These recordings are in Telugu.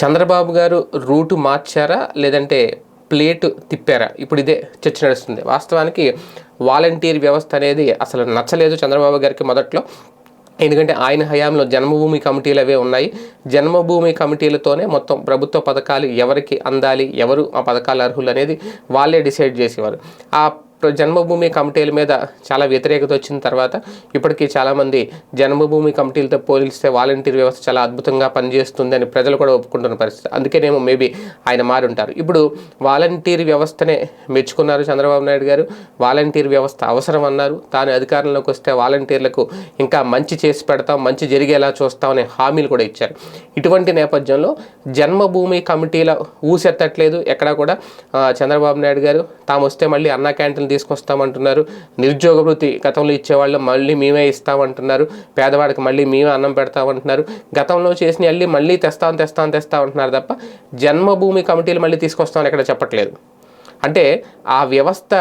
చంద్రబాబు గారు రూటు మార్చారా? లేదంటే ప్లేటు తిప్పారా? ఇప్పుడు ఇదే చర్చ నడుస్తుంది. వాస్తవానికి వాలంటీర్ వ్యవస్థ అనేది అసలు నచ్చలేదు చంద్రబాబు గారికి మొదట్లో. ఎందుకంటే ఆయన హయాంలో జన్మభూమి కమిటీలు అవే ఉన్నాయి. జన్మభూమి కమిటీలతోనే మొత్తం ప్రభుత్వ పథకాలు ఎవరికి అందాలి ఎవరు ఆ పథకాలు అర్హులు అనేది వాళ్ళే డిసైడ్ చేసేవారు. ఆ జన్మభూమి కమిటీల మీద చాలా వ్యతిరేకత వచ్చిన తర్వాత ఇప్పటికీ చాలామంది జన్మభూమి కమిటీలతో పోలిస్తే వాలంటీర్ వ్యవస్థ చాలా అద్భుతంగా పనిచేస్తుంది అని ప్రజలు కూడా ఒప్పుకుంటున్న పరిస్థితి. అందుకేనేమో మేబీ ఆయన మారుంటారు ఇప్పుడు వాలంటీర్ వ్యవస్థనే మెచ్చుకున్నారు చంద్రబాబు నాయుడు గారు. వాలంటీర్ వ్యవస్థ అవసరం అన్నారు. తాను అధికారంలోకి వస్తే వాలంటీర్లకు ఇంకా మంచి చేసి పెడతాం మంచి జరిగేలా చూస్తామనే హామీలు కూడా ఇచ్చారు. ఇటువంటి నేపథ్యంలో జన్మభూమి కమిటీల ఊసెత్తట్లేదు. ఎక్కడా కూడా చంద్రబాబు నాయుడు గారు. తాము వస్తే మళ్ళీ అన్నా క్యాంటీన్ తీసుకొస్తామంటున్నారు. నిరుద్యోగ వృత్తి గతంలో ఇచ్చేవాళ్ళు మళ్ళీ మేమే ఇస్తామంటున్నారు. పేదవాడికి మళ్ళీ మేమే అన్నం పెడతామంటున్నారు. గతంలో చేసిన వెళ్ళి మళ్ళీ తెస్తాం తెస్తాం తెస్తాం అంటున్నారు తప్ప జన్మభూమి కమిటీలు మళ్ళీ తీసుకొస్తామని ఎక్కడ చెప్పట్లేదు. అంటే ఆ వ్యవస్థ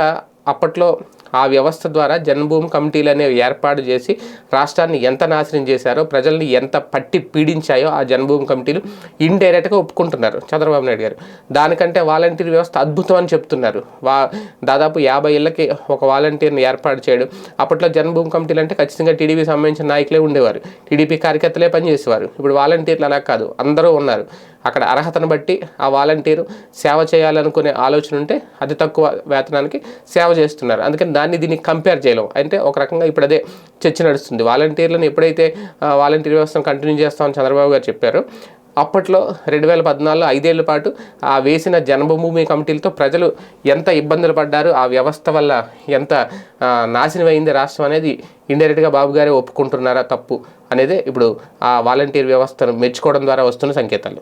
అప్పట్లో ఆ వ్యవస్థ ద్వారా జన్మభూమి కమిటీలు అనేవి ఏర్పాటు చేసి రాష్ట్రాన్ని ఎంత నాశనం చేశారో ప్రజల్ని ఎంత పట్టి పీడించాయో ఆ జన్మభూమి కమిటీలు ఇండైరెక్ట్గా ఒప్పుకుంటున్నారు చంద్రబాబు నాయుడు గారు. దానికంటే వాలంటీర్ వ్యవస్థ అద్భుతం అని చెప్తున్నారు. వా దాదాపు యాభై ఏళ్ళకి ఒక వాలంటీర్ని ఏర్పాటు చేయడం అప్పట్లో జన్మభూమి కమిటీలు అంటే ఖచ్చితంగా టీడీపీ సంబంధించిన నాయకులే ఉండేవారు. టీడీపీ కార్యకర్తలే పనిచేసేవారు. ఇప్పుడు వాలంటీర్లు అలా కాదు అందరూ ఉన్నారు. అక్కడ అర్హతను బట్టి ఆ వాలంటీరు సేవ చేయాలనుకునే ఆలోచన ఉంటే అతి తక్కువ వేతనానికి సేవ చేస్తున్నారు. అందుకని దాన్ని దీన్ని కంపేర్ చేయలేం. అంటే ఒక రకంగా ఇప్పుడు అదే చర్చ నడుస్తుంది. వాలంటీర్లను ఎప్పుడైతే వాలంటీర్ వ్యవస్థను కంటిన్యూ చేస్తామని చంద్రబాబు గారు చెప్పారు అప్పట్లో రెండు వేల పద్నాలుగులో ఐదేళ్ళ పాటు ఆ వేసిన జన్మభూమి కమిటీలతో ప్రజలు ఎంత ఇబ్బందులు పడ్డారు ఆ వ్యవస్థ వల్ల ఎంత నాశనమైంది రాష్ట్రం అనేది ఇండైరెక్ట్గా బాబు గారే ఒప్పుకుంటున్నారా తప్పు అనేది ఇప్పుడు ఆ వాలంటీర్ వ్యవస్థను మెచ్చుకోవడం ద్వారా వస్తున్న సంకేతాలు.